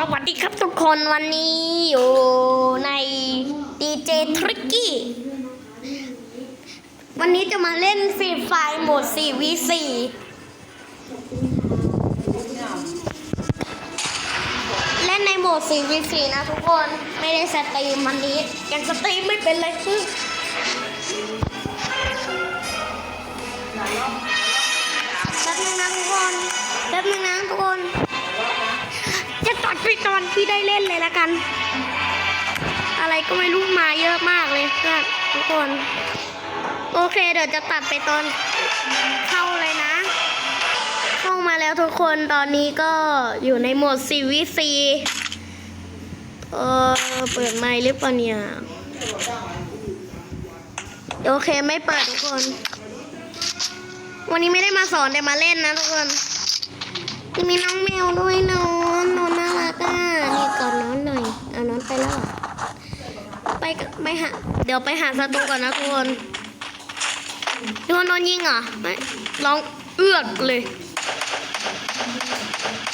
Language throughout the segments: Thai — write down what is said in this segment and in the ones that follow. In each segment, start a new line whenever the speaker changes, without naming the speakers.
สวัสดีครับทุกคนวันนี้อยู่ใน DJ Tricky วันนี้จะมาเล่นฟรีไฟโหมด 4v4 เล่นในโหมด 4v4 นะทุกคนไม่ได้สตรีมวันนี้ยังสตรีมไม่เป็นเลยคือแป๊บนึงนะทุกคนแป๊บนึงนะทุกคน ไปตอนที่ได้เล่นเลยละกัน อะไรก็ไม่รู้มาเยอะมากเลยเพื่อนทุกคน โอเคเดี๋ยวจะตัดไปตอนเข้าเลยนะ เข้ามาแล้วทุกคนตอนนี้ก็อยู่ในโหมด CVC เออเปิดไมค์หรือเปล่าเนี่ย โอเคไม่เปิดทุกคน วันนี้ไม่ได้มาสอนแต่มาเล่นนะทุกคน มีน้องแมวด้วยนอนนอ ไปแล้ว ไปกับไปหาเดี๋ยวไปหาศัตรูก่อนนะทุกคนทุกคนโดนยิงเหรอไม่ร้องเอือกเลย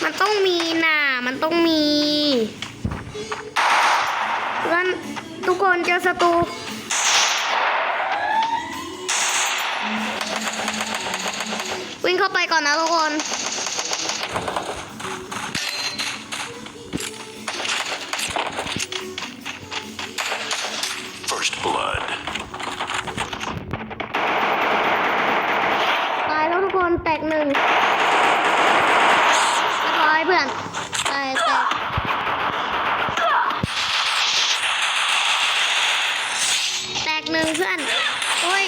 มันต้องมีน่ะมันต้องมีเพื่อนทุกคนเจอศัตรูวิ่งเข้าไปก่อนนะทุกคน นแตกหนึ่งร้อยเพื่อนตายแตกแตกหนึ่งเพื่อนโอ้ย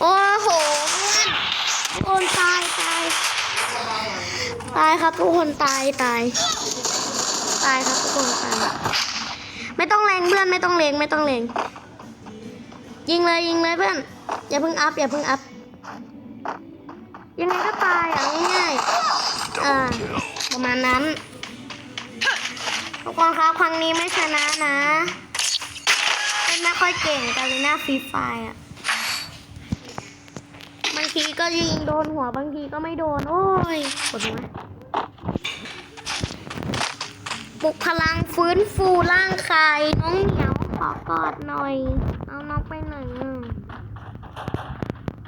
โอ้โหเพื่อนทุกคนตายตายตายครับทุกคนตายตาย ตายครับทุกคนตายไม่ต้องเลงเพื่อนไม่ต้องเลงไม่ต้องเลงยิงเลยยิงเลยเพื่อนอย่าเพิ่งอัพอย่าเพิ่งอัพ ยังไงก็ตายอะง่ายๆอ่าประมาณนั้นทุกคนครับครั้งนี้ไม่ชนะนะเล่นไม่ค่อยเก่งแต่เลยหน้าฟรีไฟอะบางทีก็ยิงโดนหัวบางทีก็ไม่โดน โอ้ยปวดหัวปลุกพลังฟื้นฟูร่างกายน้องเหมียวขอกอดหน่อย เอาน้องไปหน่อยอะ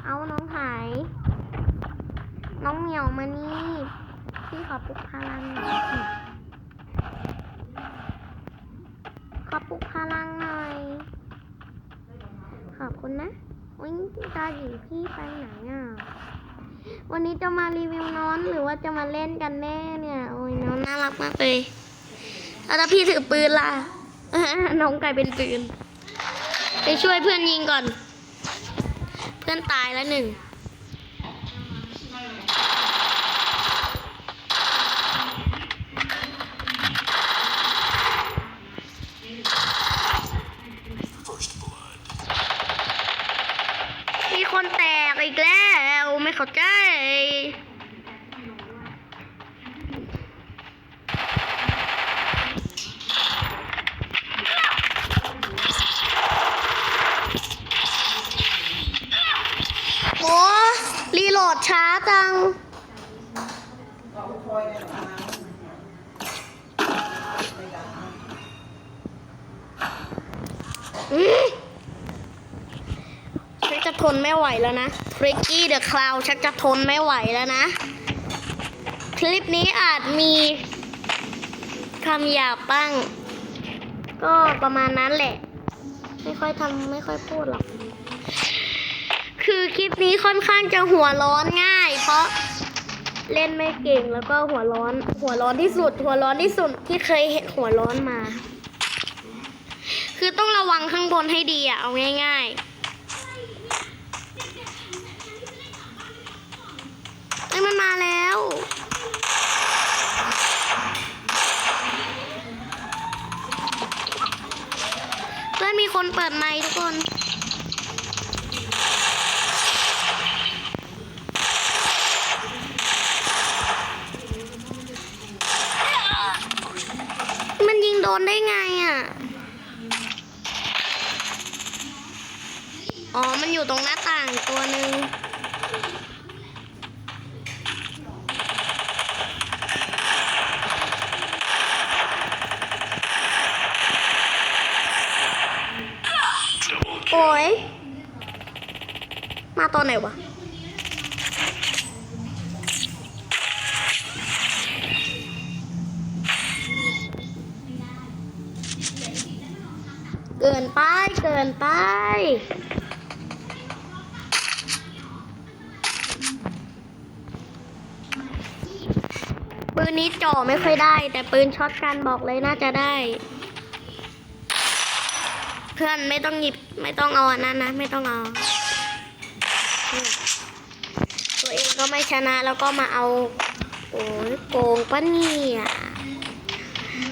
เอาน้องหาย น้องเหมียวมานี่ พี่ขอปลุกพลังหน่อยขอปลุกพลังหน่อย ขอบคุณนะวันนี้ตาหญิงพี่ไปไหนอะ วันนี้จะมารีวิวน้อนหรือว่าจะมาเล่นกันแน่เนี่ย โอ้ยน้องน่ารักมากเลยแล้วถ้าพี่ถือปืนล่ะ น้องกลายเป็นปืน ไปช่วยเพื่อนยิงก่อน เพื่อนตายแล้วหนึ่ง เข้าใจโอ้รีโหลดช้าจัง อืม นไม่ไหวแล้วนะทริกกี้เดอะคลาวชักจะทนไม่ไหวแล้วนะ คลิปนี้อาจมีคำหยาบบ้าง ก็ประมาณนั้นแหละ ไม่ค่อยทำไม่ค่อยพูดหรอก คือคลิปนี้ค่อนข้างจะหัวร้อนง่าย เพราะเล่นไม่เก่งแล้วก็หัวร้อน หัวร้อนที่สุด หัวร้อนที่สุดที่เคยเห็นหัวร้อนมา คือต้องระวังข้างบนให้ดีอะเอาง่าย ๆ อ้ยมันมาแล้วเพื่อนมีคนเปิดไมค์ทุกคนมันยิงโดนได้ไงอะ อ๋อ มันอยู่ตรงหน้าต่างตัวหนึ่ง โอ้ย มาตอนไหนวะ เกินไป เกินไปปืนนี้จ่อไม่ค่อยได้ แต่ปืนช็อตกันบอกเลยน่าจะได้ เพื่อนไม่ต้องหยิบไม่ต้องเอาอันนั้นนะ ไม่ต้องเอา ตัวเองก็ไม่ชนะแล้วก็มาเอาโอ้ยโกงปะเนี่ย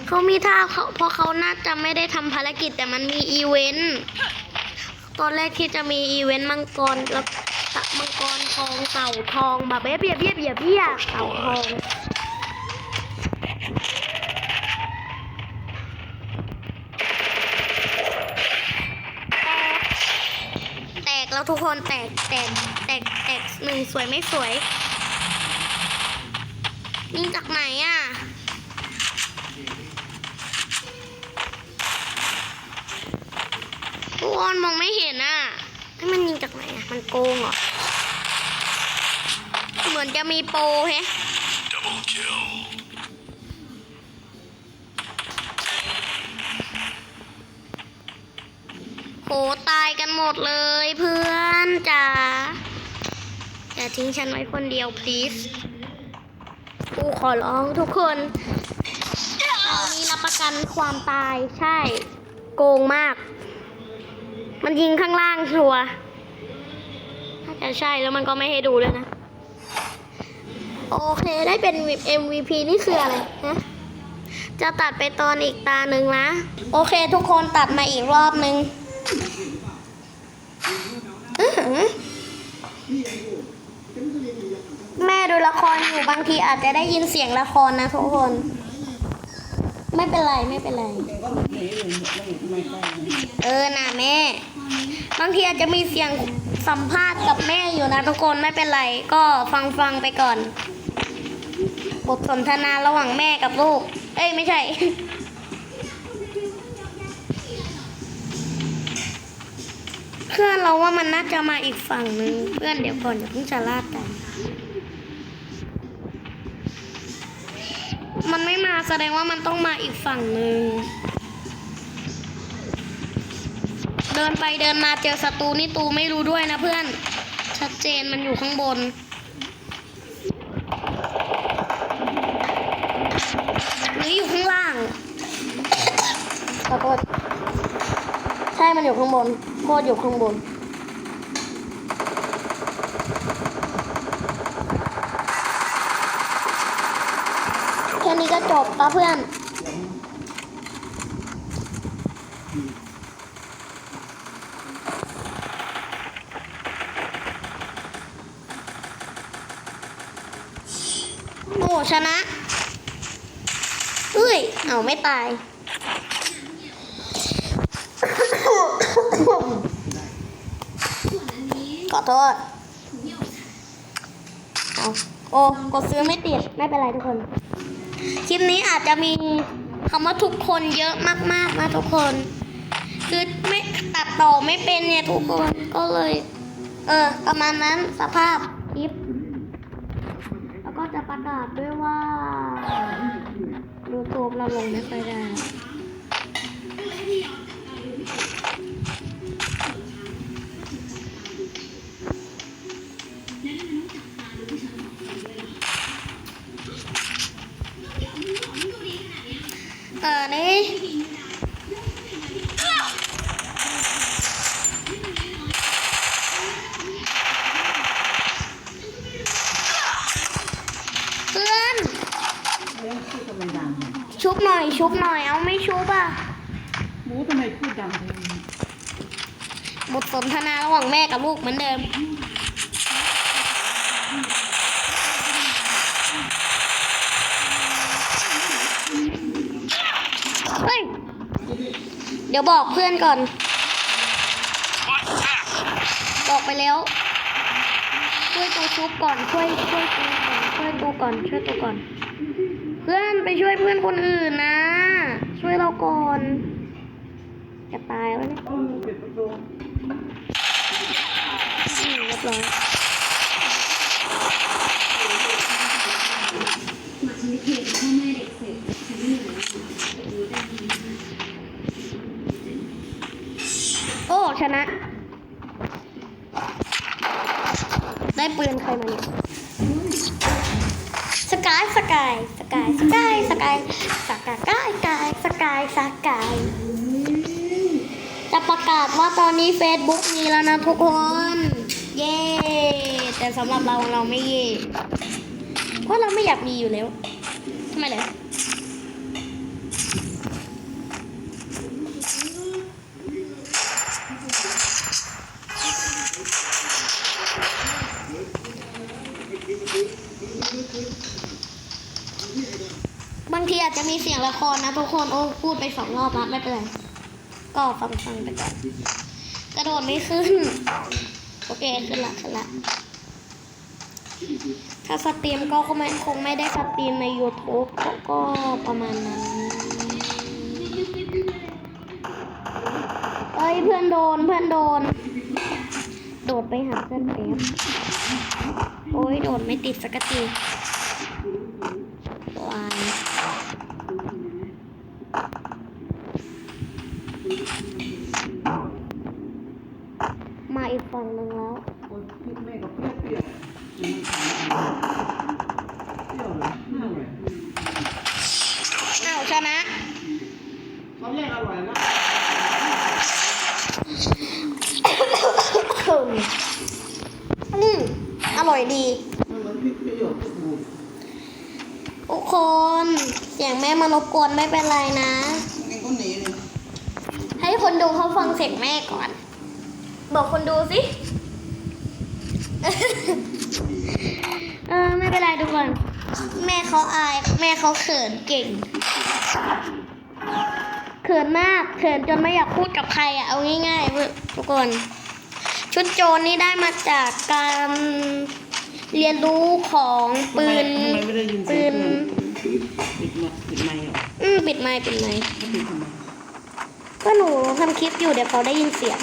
เขามีท่าเขาเพราะเขาน่าจะไม่ได้ทำภารกิจแต่มันมีอีเวนต์ตอนแรกที่จะมีอีเวนต์มังกรแล้วมังกรทองเต่าทองแบบเบียบเบียบเบียบเบียบเต่าทอง แล้วทุกคนแตกแตกแตกแตกหนึ่งสวยไม่สวยยิงจากไหนอะทุกคนมองไม่เห็นอะให้มันยิงจากไหนอะ มันโกงเหรอ เหมือนจะมีโปรเฮ ตายกันหมดเลยเพื่อนจ๋าอย่าทิ้งฉันไว้คนเดียว please กูขอร้องทุกคนเรามีรับประกันความตายใช่ โกงมาก มันยิงข้างล่างชัวร์ถ้าจะใช่แล้วมันก็ไม่ให้ดูด้วยนะ โอเคได้เป็น MVP นี่คืออะไรฮะจะตัดไปตอนอีกตาหนึ่งนะ โอเคทุกคนตัดมาอีกรอบหนึ่ง แม่ดูละครอยู่บางทีอาจจะได้ยินเสียงละครนะทุกคน ไม่เป็นไรไม่เป็นไร เออนะแม่ บางทีอาจจะมีเสียงสัมภาษณ์กับแม่อยู่นะทุกคนไม่เป็นไร ก็ฟังฟังไปก่อน บทสนทนาระหว่างแม่กับลูก เอ้ยไม่ใช่ เพื่อนเราว่ามันน่าจะมาอีกฝั่งหนึ่งเพื่อนเดี๋ยวก่อนอย่าเพิ่งจะลาดกัน มันไม่มาแสดงว่ามันต้องมาอีกฝั่งหนึ่งเดินไปเดินมาเจอศัตรูนี่ตูไม่รู้ด้วยนะเพื่อน ชัดเจนมันอยู่ข้างบน หรืออยู่ข้างล่างขอโทษใช่มันอยู่ข้างบน โคตรอยู่ข้างบนแค่นี้ก็จบปะเพื่อนโอ้ชนะ เอ้ย เอาไม่ตาย ขอโทษเอาโอ้กดซื้อไม่ติด ไม่เป็นไรทุกคน คลิปนี้อาจจะมีคำว่าทุกคนเยอะมากๆนะทุกคน คือไม่ตัดต่อไม่เป็นเนี่ยทุกคนก็เลย เออ ประมาณนั้นสภาพคลิป แล้วก็จะประกาศด้วยว่า YouTube เราลงไม่ค่อยได้ นี่เพื่อน ชุบหน่อย ชุบหน่อย เอาไม่ชุบอะ
หมูทำไมพูดดังจัง
บทสนทนาระหว่างแม่กับลูกเหมือนเดิม ดี๋ยวบอกเพื่อนก่อน บอกไปแล้ว ช่วยตัวชุบก่อน ช่วยช่วยตัวก่อนช่วยตัวก่อน ช่วยตัวก่อน เพื่อนไปช่วยเพื่อนคนอื่นนะ ช่วยเราก่อน จะตายแล้วเนี่ย
เออปิดประตู
อืมเรียบร้อย
มาฉันไม่เคยพ่อแม่เด็กเสร็จฉันไม่เหนื่อยดูได้ดีมาก
โอ้ช นะ ได้ปืนใครมาเนี่ยสกายสกายสกายสกายสกายสกายกายกายสกายสกายจะประกาศว่าตอนนี้ Facebook มีแล้วนะทุกคน เย้แต่สำหรับเราเราไม่เย่เพราะเราไม่อยากมีอยู่แล้วทำไมเลย อาจจะมีเสียงละครนะทุกคนโอ้พูดไปสองรอบแล้วไม่เป็นไรก็ฟังฟังไปก่อนกระโดดไม่ขึ้น โอเคขึ้นละขึ้นละถ้าสตรีมก็คงไม่คงไม่ได้สตรีมใน YouTube ก็ก็ประมาณนั้นเอ้ยเพื่อนโดนเพื่อนโดน โดดไปหาเพื่อนแป๊บโอ้ยโดดไม่ติดสักทีวายมาอีกฝั่ง หนึ่งแล้ว
โอ้ยพี่แม่กับเปรี้ยวเปรี้ยวมันขายเปรี้ยวเลยน่าอร่อย
อ้าวชนะ
ตอนแรกอร่อยนะ
อืมอร่อยดี
มันเหมือนพริกเปรี้ยวพริกบูด
ทุกคนเสียงแม่มารบกวนไม่เป็นไรนะ
เองก็หนีเลย
ให้คนดูเขาฟังเสียงแม่ก่อน บอกคนดูสิ เออไม่เป็นไรทุกคน แม่เขาอาย แม่เขาเขินเก่ง เขินมาก เขินจนไม่อยากพูดกับใครอะเอาง่ายๆเว้ยทุกคน ชุดโจรนี่ได้มาจากการเรียนรู้ของปืน
ทำไมไม่ได้ยินเสี
ปื
ยง
น
เพื่อนปิดไมปิดไมค์เหรอ
อืมปิดไมค์ปิดไมค์
ก็ปิดทำไม
ก็หนูทำคลิปอยู่เดี๋ยวเขาได้ยินเสียง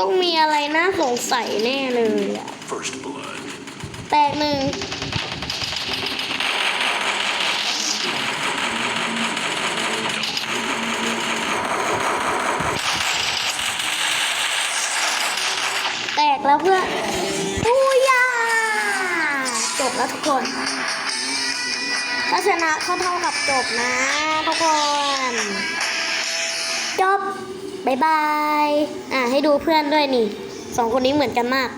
ต้องมีอะไรน่าสงสัยแน่เลยอะ
First blood.
แตกหนึ่งแตกแล้วเพื่อนอู้ยาจบแล้วทุกคน ถ้าชนะเขาเท่ากับจบนะทุกคน จบ บายบาย อะให้ดูเพื่อนด้วยนี่สองคนนี้เหมือนกันมาก